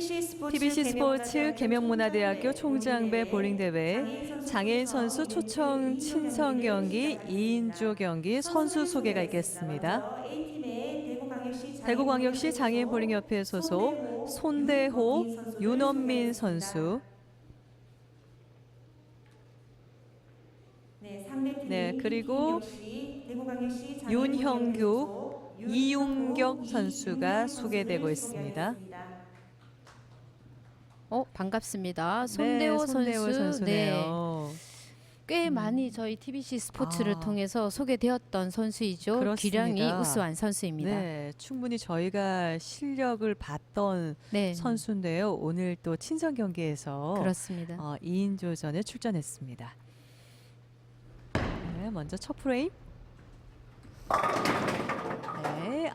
TBC 스포츠, TBC 스포츠 계명문화대학교 총장배 볼링 대회 장애인 선수 초청 친선 경기 2인조 경기 선수 소개가 있겠습니다. 대구광역시 장애인 볼링협회 소속 손대호, 윤원민 선수, 네, 그리고 윤형규, 이윤격 선수가 소개되고 있습니다. 어 반갑습니다. 네, 손대호 손대호 선수. 네, 선수네요. 꽤 많이 저희 TBC 스포츠를 아. 통해서 소개되었던 선수이죠. 그렇습니다. 기량이 우수한 선수입니다. 네. 네, 충분히 저희가 실력을 봤던 선수인데요. 오늘 또 친선 경기에서 네. 그렇습니다. 어, 2인조전에 출전했습니다. 네, 먼저 첫 프레임.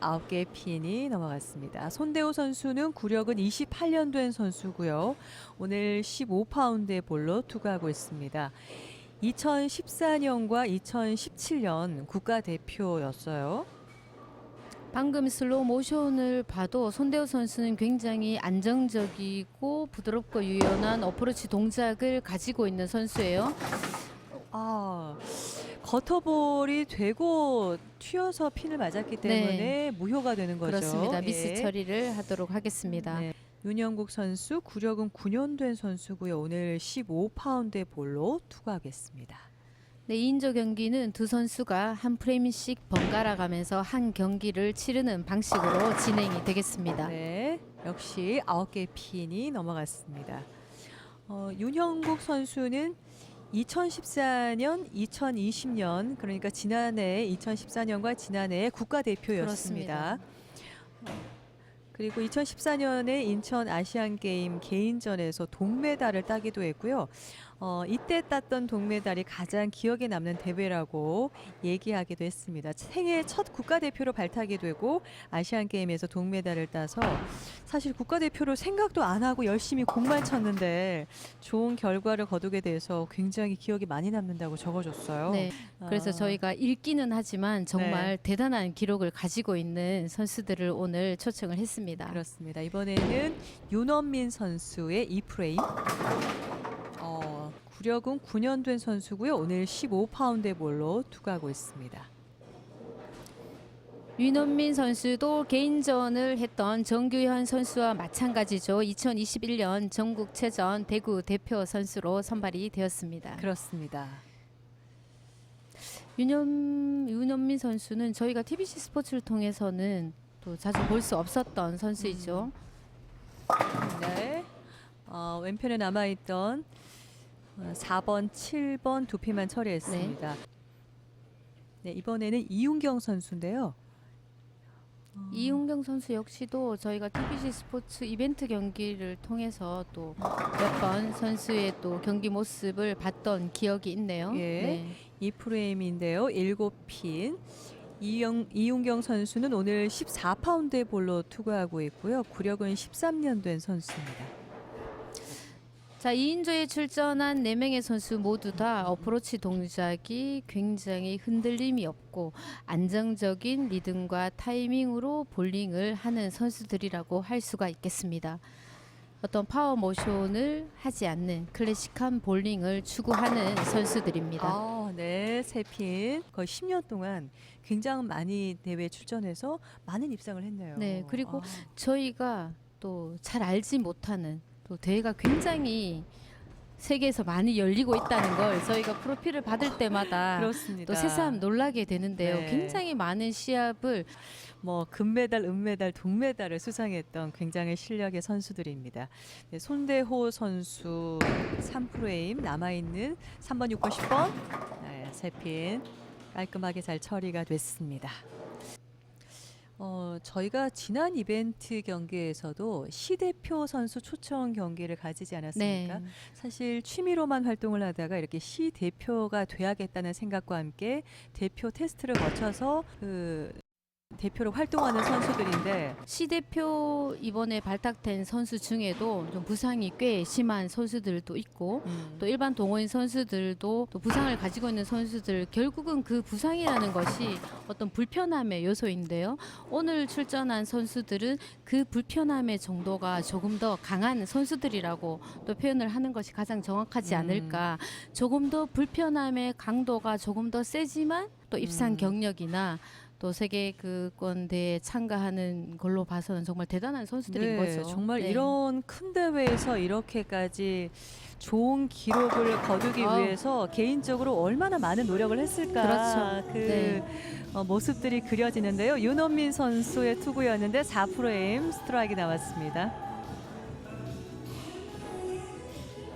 네, 9개의 핀이 넘어갔습니다. 손대호 선수는 구력은 28년 된 선수고요. 오늘 15파운드의 볼로 투구하고 있습니다. 2014년과 2017년 국가대표였어요. 방금 슬로우 모션을 봐도 손대호 선수는 굉장히 안정적이고 부드럽고 유연한 어프로치 동작을 가지고 있는 선수예요. 아, 커터볼이 되고 튀어서 핀을 맞았기 때문에 무효가 되는 거죠. 네. 그렇습니다. 미스 예. 처리를 하도록 하겠습니다. 네. 윤영국 선수 구력은 9년 된 선수고요. 오늘 15파운드의 볼로 투구하겠습니다. 네, 2인조 경기는 두 선수가 한 프레임씩 번갈아 가면서 한 경기를 치르는 방식으로 진행이 되겠습니다. 네, 역시 9개의 핀이 넘어갔습니다. 어, 윤형국 선수는 2014년, 2020년 그러니까 지난해 2014년과 지난해 국가대표였습니다. 어, 그리고 2014년에 인천 아시안 게임 개인전에서 동메달을 따기도 했고요. 어, 이때 땄던 동메달이 가장 기억에 남는 대회라고 얘기하기도 했습니다. 생애 첫 국가대표로 발탁이 되고 아시안 게임에서 동메달을 따서 사실 국가대표로 생각도 안 하고 열심히 공만 쳤는데 좋은 결과를 거두게 돼서 굉장히 기억이 많이 남는다고 적어줬어요. 네, 그래서 아, 저희가 읽기는 하지만 정말 대단한 기록을 가지고 있는 선수들을 오늘 초청을 했습니다. 그렇습니다. 이번에는 윤원민 선수의 이 프레임. 어, 구력은 9년 된 선수고요. 오늘 15파운드의 볼로 투구하고 있습니다. 윤원민 선수도 개인전을 했던 정규현 선수와 마찬가지죠. 2021년 전국체전 대구 대표 선수로 선발이 되었습니다. 그렇습니다. 윤현, 윤원민 선수는 저희가 TBC 스포츠를 통해서는 또 자주 볼 수 없었던 선수이죠. 네. 어, 왼편에 남아있던 어, 4번, 7번 두 피만 처리했습니다. 네, 이번에는 이윤경 선수인데요. 이웅경 선수 역시도 저희가 TBC 스포츠 이벤트 경기를 통해서 또 몇 번 선수의 또 경기 모습을 봤던 기억이 있네요. 예. 네. 이 프레임인데요. 7핀. 이영, 이윤경 선수는 오늘 14파운드의 볼로 투구하고 있고요. 구력은 13년 된 선수입니다. 자, 2인조에 출전한 4명의 선수 모두 다 어프로치 동작이 굉장히 흔들림이 없고 안정적인 리듬과 타이밍으로 볼링을 하는 선수들이라고 할 수가 있겠습니다. 어떤 파워 모션을 하지 않는 클래식한 볼링을 추구하는 선수들입니다. 아, 네. 세 핀. 거의 10년 동안 굉장히 많이 대회 출전해서 많은 입상을 했네요. 네, 그리고 아, 저희가 또 잘 알지 못하는 또 대회가 굉장히 세계에서 많이 열리고 있다는 걸 저희가 프로필을 받을 때마다 그렇습니다. 또 새삼 놀라게 되는데요. 네. 굉장히 많은 시합을 뭐 금메달, 은메달, 동메달을 수상했던 굉장히 실력의 선수들입니다. 네, 손대호 선수 3프레임 남아 있는 3번, 6번, 10번 네, 세핀 깔끔하게 잘 처리가 됐습니다. 어, 저희가 지난 이벤트 경기에서도 시 대표 선수 초청 경기를 가지지 않았습니까? 네. 사실 취미로만 활동을 하다가 이렇게 시 대표가 돼야겠다는 생각과 함께 대표 테스트를 거쳐서 그 대표로 활동하는 선수들인데 시 대표 이번에 발탁된 선수 중에도 좀 부상이 꽤 심한 선수들도 있고 음, 또 일반 동호인 선수들도 또 부상을 가지고 있는 선수들 결국은 그 부상이라는 것이 어떤 불편함의 요소인데요. 오늘 출전한 선수들은 그 불편함의 정도가 조금 더 강한 선수들이라고 또 표현을 하는 것이 가장 정확하지 음. 않을까. 조금 더 불편함의 강도가 조금 더 세지만 또 입상 음. 경력이나 또 세계 그권 대회에 참가하는 걸로 봐서는 정말 대단한 선수들인 네, 거죠. 정말 네. 이런 큰 대회에서 이렇게까지 좋은 기록을 거두기 아우. 위해서 개인적으로 얼마나 많은 노력을 했을까 그렇죠. 그 네. 어, 모습들이 그려지는데요. 윤원민 선수의 투구였는데 4프레임 스트라이크 나왔습니다.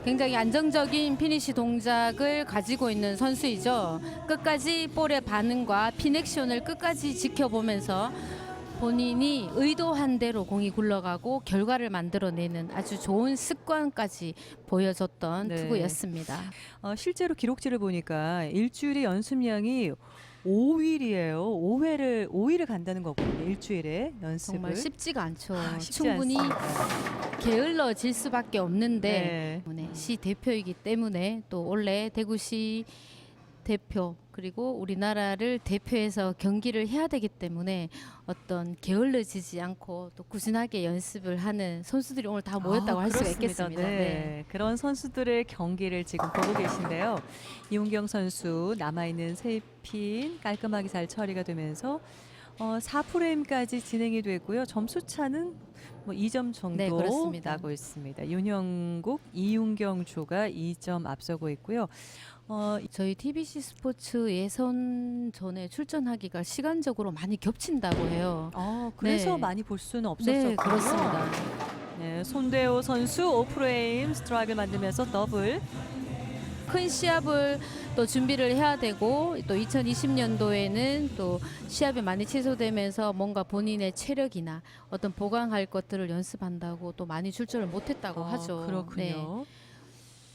굉장히 안정적인 피니시 동작을 가지고 있는 선수이죠. 끝까지 볼의 반응과 핀액션을 끝까지 지켜보면서 본인이 의도한 대로 공이 굴러가고 결과를 만들어내는 아주 좋은 습관까지 보여줬던 네. 투구였습니다. 어, 실제로 기록지를 보니까 일주일에 연습량이 5일이에요. 5회를 5일을 간다는 거거든요. 일주일에 연습을. 정말 쉽지가 않죠. 아, 쉽지 충분히 않습니다. 게을러질 수밖에 없는데 네. 시 대표이기 때문에 또 원래 대구시 대표 그리고 우리나라를 대표해서 경기를 해야 되기 때문에 어떤 게을러지지 않고 또 꾸준하게 연습을 하는 선수들이 오늘 다 모였다고 아, 할 수가 그렇습니다. 있겠습니다. 네. 네. 그런 선수들의 경기를 지금 보고 계신데요. 이훈경 선수 남아있는 세핀 깔끔하게 잘 처리가 되면서 어, 4프레임까지 진행이 되고요. 점수 차는 뭐 2점 정도 네, 그렇습니다. 나고 있습니다. 윤영국, 이윤경 조가 2점 앞서고 있고요. 어, 저희 TBC 스포츠 예선 전에 출전하기가 시간적으로 많이 겹친다고 해요. 어, 그래서 네. 많이 볼 수는 없었었고요. 네, 그렇습니다. 네, 손대호 선수 5프레임 스트라이크를 만들면서 더블. 큰 시합을 또 준비를 해야 되고 또 2020년도에는 또 시합이 많이 취소되면서 뭔가 본인의 체력이나 어떤 보강할 것들을 연습한다고 또 많이 출전을 못했다고 어, 하죠. 네. 그렇군요.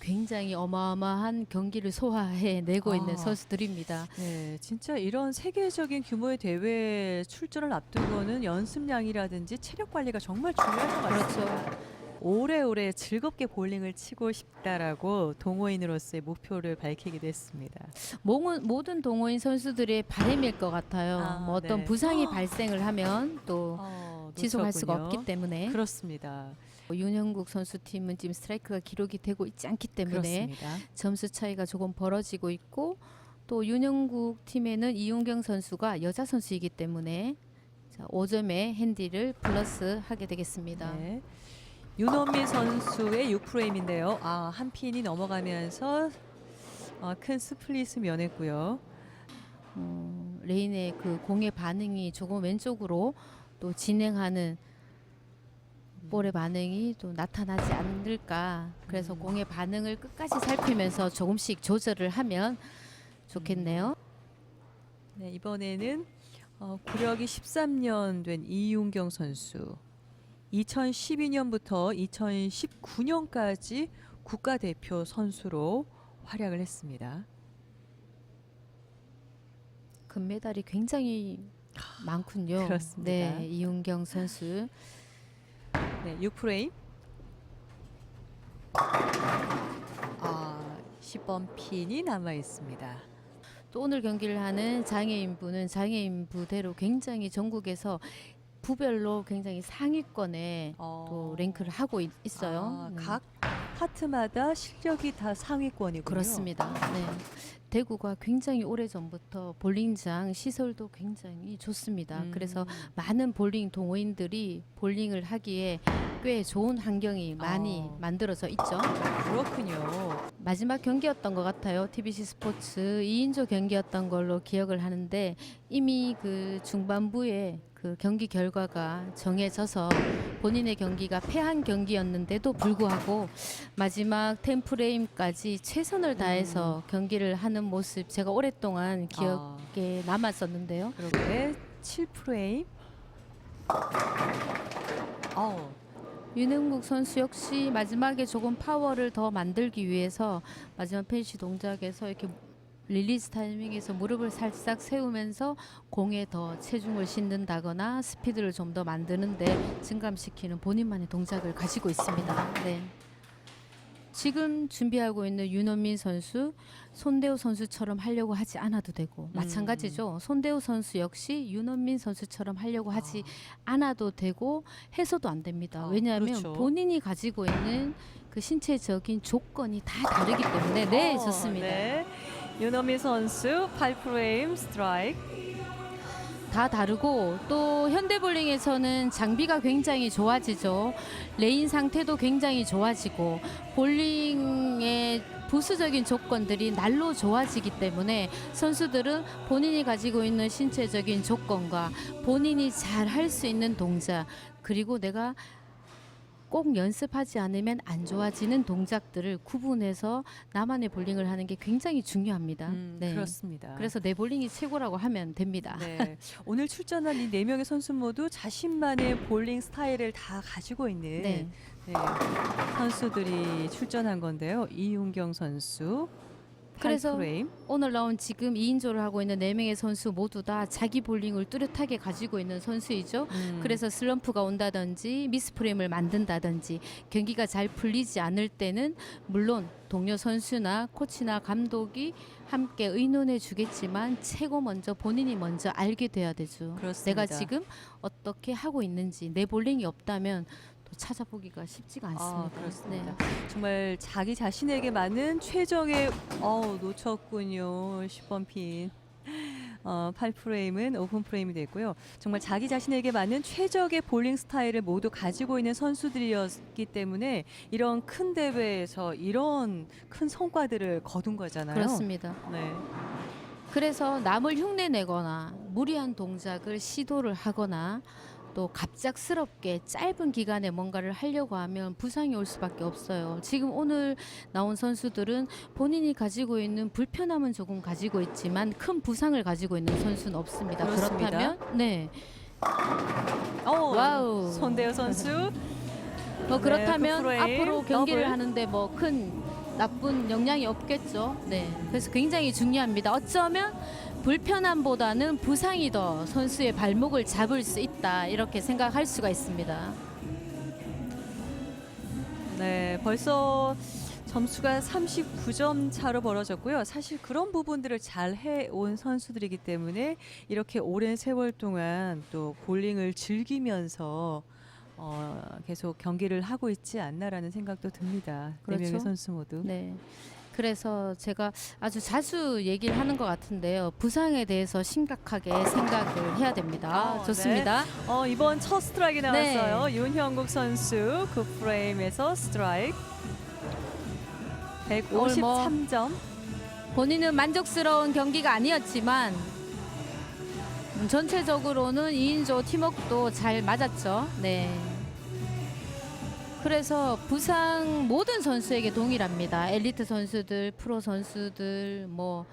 굉장히 어마어마한 경기를 소화해 내고 아. 있는 선수들입니다. 네, 진짜 이런 세계적인 규모의 대회 출전을 앞두고는 연습량이라든지 체력 관리가 정말 중요할 것 같습니다. 그렇죠. 오래오래 즐겁게 볼링을 치고 싶다라고 동호인으로서의 목표를 밝히기도 했습니다. 모든, 모든 동호인 선수들의 바람일 것 같아요. 아, 뭐 어떤 네. 부상이 발생을 하면 또 어, 지속할 수가. 없기 때문에 그렇습니다. 윤영국 선수 팀은 지금 스트라이크가 기록이 되고 있지 않기 때문에 그렇습니다. 점수 차이가 조금 벌어지고 있고 또 윤영국 팀에는 이용경 선수가 여자 선수이기 때문에 자, 5점의 핸디를 플러스 하게 되겠습니다. 네. 윤원민 선수의 6프레임인데요. 아, 한 핀이 넘어가면서 어, 큰 스플릿을 면했고요. 어, 레인의 그 공의 반응이 조금 왼쪽으로 또 진행하는 볼의 반응이 또 나타나지 않을까. 그래서 음. 공의 반응을 끝까지 살피면서 조금씩 조절을 하면 좋겠네요. 네, 이번에는 어, 구력이 13년 된 이윤경 선수. 2012년부터 2019년까지 국가대표 선수로 활약을 했습니다. 금메달이 굉장히 많군요. 그렇습니다. 네, 이윤경 선수. 네, 6프레임. 아, 10번 핀이 남아 있습니다. 또 오늘 경기를 하는 장애인부는 장애인 부대로 굉장히 전국에서 부별로 굉장히 상위권에 어, 또 랭크를 하고 있, 어요 아, 각 파트마다 실력이 다 상위권이군요. 그렇습니다. 네. 대구가 굉장히 오래 전부터 볼링장 시설도 굉장히 좋습니다. 음, 그래서 많은 볼링 동호인들이 볼링을 하기에 꽤 좋은 환경이 많이 어. 만들어져 있죠. 그렇군요. 마지막 경기였던 것 같아요. TBC 스포츠 2인조 경기였던 걸로 기억을 하는데 이미 그 중반부에 그 경기 결과가 정해져서 본인의 경기가 패한 경기였는데도 불구하고 마지막 10프레임까지 최선을 다해서 경기를 하는 모습 제가 오랫동안 아, 기억에 남았었는데요. 그렇게 7프레임. 어, 윤영국 선수 역시 마지막에 조금 파워를 더 만들기 위해서 마지막 펜시 동작에서 이렇게 릴리즈 타이밍에서 무릎을 살짝 세우면서 공에 더 체중을 싣는다거나 스피드를 좀 더 만드는데 증감시키는 본인만의 동작을 가지고 있습니다. 네. 지금 준비하고 있는 윤원민 선수, 손대우 선수처럼 하려고 하지 않아도 되고 마찬가지죠. 손대우 선수 역시 윤원민 선수처럼 하려고 하지 않아도 되고 해서도 안 됩니다. 아, 왜냐하면 그렇죠. 본인이 가지고 있는 그 신체적인 조건이 다 다르기 때문에 네 어, 좋습니다. 네. 윤어미 선수 8프레임 스트라이크. 다 다르고 또 현대볼링에서는 장비가 굉장히 좋아지죠. 레인 상태도 굉장히 좋아지고 볼링의 부수적인 조건들이 날로 좋아지기 때문에 선수들은 본인이 가지고 있는 신체적인 조건과 본인이 잘 할 수 있는 동작 그리고 내가 꼭 연습하지 않으면 안 좋아지는 동작들을 구분해서 나만의 볼링을 하는 게 굉장히 중요합니다. 음, 네. 그렇습니다. 그래서 내 볼링이 최고라고 하면 됩니다. 네. 오늘 출전한 이 네 명의 선수 모두 자신만의 볼링 스타일을 다 가지고 있는 네. 네, 선수들이 출전한 건데요. 이윤경 선수, 그래서 8프레임. 오늘 나온 지금 2인조를 하고 있는 4명의 선수 모두 다 자기 볼링을 뚜렷하게 가지고 있는 선수이죠. 음, 그래서 슬럼프가 온다든지 미스프레임을 만든다든지 경기가 잘 풀리지 않을 때는 물론 동료 선수나 코치나 감독이 함께 의논해 주겠지만 최고 먼저 본인이 먼저 알게 돼야 되죠. 그렇습니다. 내가 지금 어떻게 하고 있는지 내 볼링이 없다면 또 찾아보기가 쉽지가 않습니다. 아, 그렇습니다. 네. 정말 자기 자신에게 맞는 최정의 어 놓쳤군요. 10번 핀. 어, 8프레임은 오픈 프레임이 됐고요. 정말 자기 자신에게 맞는 최적의 볼링 스타일을 모두 가지고 있는 선수들이었기 때문에 이런 큰 대회에서 이런 큰 성과들을 거둔 거잖아요. 그렇습니다. 네. 그래서 남을 흉내내거나 무리한 동작을 시도를 하거나 또 갑작스럽게 짧은 기간에 뭔가를 하려고 하면 부상이 올 수밖에 없어요. 지금 오늘 나온 선수들은 본인이 가지고 있는 불편함은 조금 가지고 있지만 큰 부상을 가지고 있는 선수는 없습니다. 그렇습니다. 그렇다면 네. 어, 와우. 손대호 선수. 뭐 그렇다면 그 프레임, 앞으로 경기를 더블. 하는데 뭐 큰 나쁜 영향이 없겠죠. 네. 그래서 굉장히 중요합니다. 어쩌면 불편함보다는 부상이 더 선수의 발목을 잡을 수 있다. 이렇게 생각할 수가 있습니다. 네, 벌써 점수가 39점 차로 벌어졌고요. 사실 그런 부분들을 잘 해온 선수들이기 때문에 이렇게 오랜 세월 동안 또 볼링을 즐기면서 어, 계속 경기를 하고 있지 않나라는 생각도 듭니다. 네 그렇죠. 명의 선수 모두. 네. 그래서 제가 아주 자주 얘기를 하는 것 같은데요. 부상에 대해서 심각하게 생각을 해야 됩니다. 어, 좋습니다. 어, 이번 첫 스트라이크 나왔어요. 네. 윤형국 선수 그 프레임에서 스트라이크. 오늘 뭐 153점. 본인은 만족스러운 경기가 아니었지만 음, 전체적으로는 2인조 팀워크도 잘 맞았죠. 네. 그래서 부상 모든 선수에게 동일합니다. 엘리트 선수들, 프로 선수들, 뭐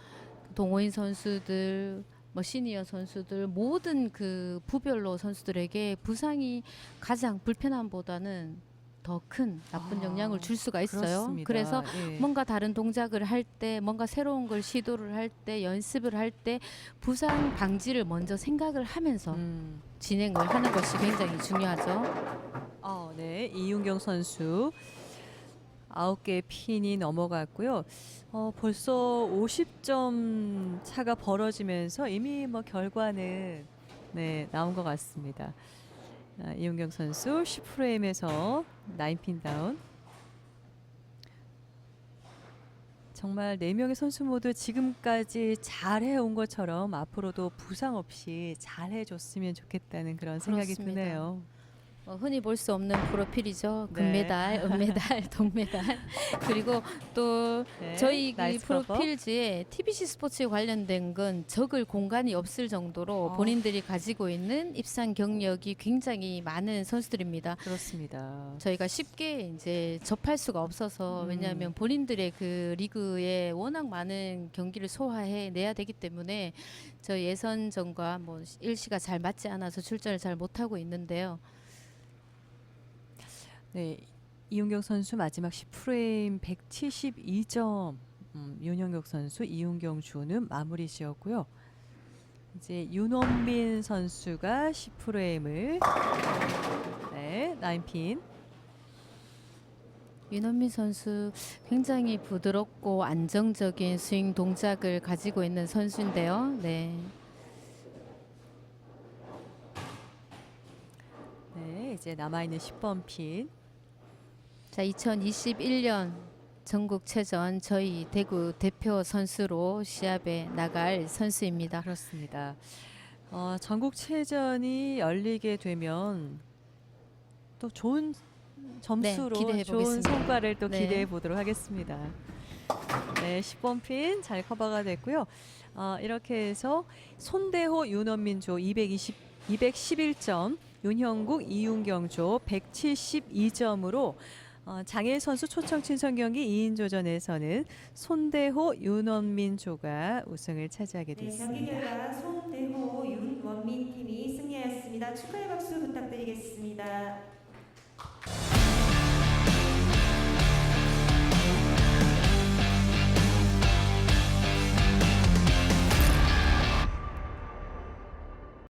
동호인 선수들, 뭐 시니어 선수들 모든 그 부별로 선수들에게 부상이 가장 불편함보다는 더 큰 나쁜 아, 영향을 줄 수가 있어요. 그렇습니다. 그래서 예. 뭔가 다른 동작을 할 때, 뭔가 새로운 걸 시도를 할 때, 연습을 할 때 부상 방지를 먼저 생각을 하면서 음. 진행을 하는 것이 굉장히 중요하죠. 어, 네. 이윤경 선수 아홉 개의 핀이 넘어갔고요. 어, 벌써 50점 차가 벌어지면서 이미 뭐 결과는 네, 나온 것 같습니다. 아, 이윤경 선수 10프레임에서 9핀 다운. 정말 네 명의 선수 모두 지금까지 잘 해온 것처럼 앞으로도 부상 없이 잘 해줬으면 좋겠다는 그런 생각이 그렇습니다. 드네요. 어, 흔히 볼 수 없는 프로필이죠. 네. 금메달, 은메달, 동메달. 그리고 또 네, 저희 이 나이스 커버. 프로필지에 TBC 스포츠에 관련된 건 적을 공간이 없을 정도로 어. 본인들이 가지고 있는 입상 경력이 굉장히 많은 선수들입니다. 그렇습니다. 저희가 쉽게 이제 접할 수가 없어서 음. 왜냐하면 본인들의 그 리그에 워낙 많은 경기를 소화해 내야 되기 때문에 저 예선전과 뭐 일시가 잘 맞지 않아서 출전을 잘 못하고 있는데요. 네, 이용경 선수 마지막 10프레임 172점 음, 윤영국 선수, 이윤경 주는 마무리 지었고요. 이제 윤원민 선수가 10프레임을 네, 9핀 윤원민 선수 굉장히 부드럽고 안정적인 스윙 동작을 가지고 있는 선수인데요. 네. 네, 이제 남아 있는 10번 핀. 자, 2021년 전국체전 저희 대구 대표 선수로 시합에 나갈 선수입니다. 그렇습니다. 어, 전국체전이 열리게 되면 또 좋은 점수로 기대해 좋은. 성과를 또 네. 기대해 보도록 하겠습니다. 네, 10번 핀 잘 커버가 됐고요. 어, 이렇게 해서 손대호 윤원민 조 220, 211점, 윤형국 이윤경 조 172점으로 어, 장일 선수 초청 친선 경기 2인 조전에서는 손대호 윤원민 조가 우승을 차지하게 네, 경기 됐습니다. 결과 손대호 윤원민 팀이 승리하였습니다. 축하의 박수 부탁드리겠습니다.